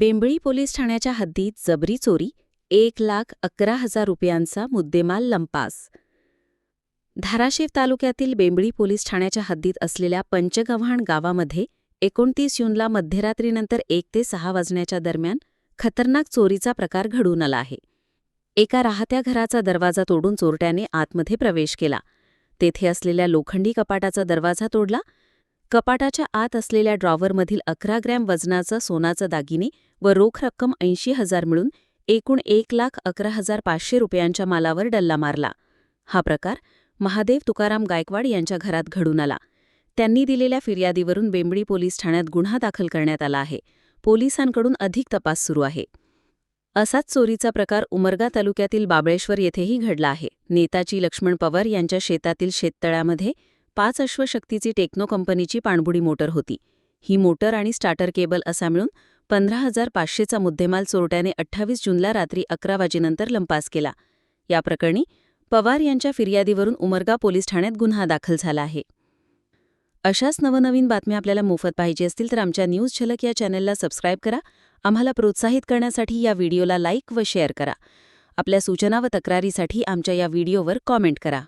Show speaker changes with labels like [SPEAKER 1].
[SPEAKER 1] Bembli police ठाण्याच्या हद्दीत जबरी चोरी एक लाख अकरा हजार रुपयांचा मुद्देमाल लंपास. धाराशिव तालुक्यातील बेंबळी पोलीस ठाण्याच्या हद्दीत असलेल्या पंचगव्हाण गावामध्ये एकोणतीस जूनला मध्यरात्रीनंतर एक ते सहा वाजण्याच्या दरम्यान खतरनाक चोरीचा प्रकार घडून आला आहे. एका राहत्या घराचा दरवाजा तोडून चोरट्याने आतमध्ये प्रवेश केला. तेथे असलेल्या लोखंडी कपाटाचा दरवाजा तोडला कपाटाच्या आत असलेल्या ड्रॉवरमधील अकरा ग्रॅम वजनाचा सोनाचा दागिने व रोख रक्कम ऐंशी हजार मिळून एकूण एक लाख अकरा हजार पाचशे रुपयांच्या मालावर डल्ला मारला. हा प्रकार महादेव तुकाराम गायकवाड यांच्या घरात घडून आला. त्यांनी दिलेल्या फिर्यादीवरून बेंबळी पोलीस ठाण्यात गुन्हा दाखल करण्यात आला आहे. पोलिसांकडून अधिक तपास सुरू आहे. असाच चोरीचा प्रकार उमरगा तालुक्यातील बाबळेश्वर येथेही घडला आहे. नेताजी लक्ष्मण पवार यांच्या शेतातील शेततळ्यामध्ये पाच अश्वशक्तीची टेक्नो कंपनीची पाणबुडी मोटर होती. ही मोटर आणि स्टार्टर केबल असा मिळून पंधरा हजार पाचशेचा मुद्देमाल चोरट्याने अठ्ठावीस जूनला रात्री अकरा वाजेनंतर लंपास केला. या प्रकरणी पवार यांच्या फिर्यादीवरून उमरगा पोलीस ठाण्यात गुन्हा दाखल झाला आहे. अशाच नवनवीन बातम्या आपल्याला मोफत पाहिजे असतील तर आमच्या न्यूज झलक या चॅनलला सबस्क्राईब करा. आम्हाला प्रोत्साहित करण्यासाठी या व्हिडिओला लाईक व शेअर करा. आपल्या सूचना व तक्रारीसाठी आमच्या या व्हिडिओवर कॉमेंट करा.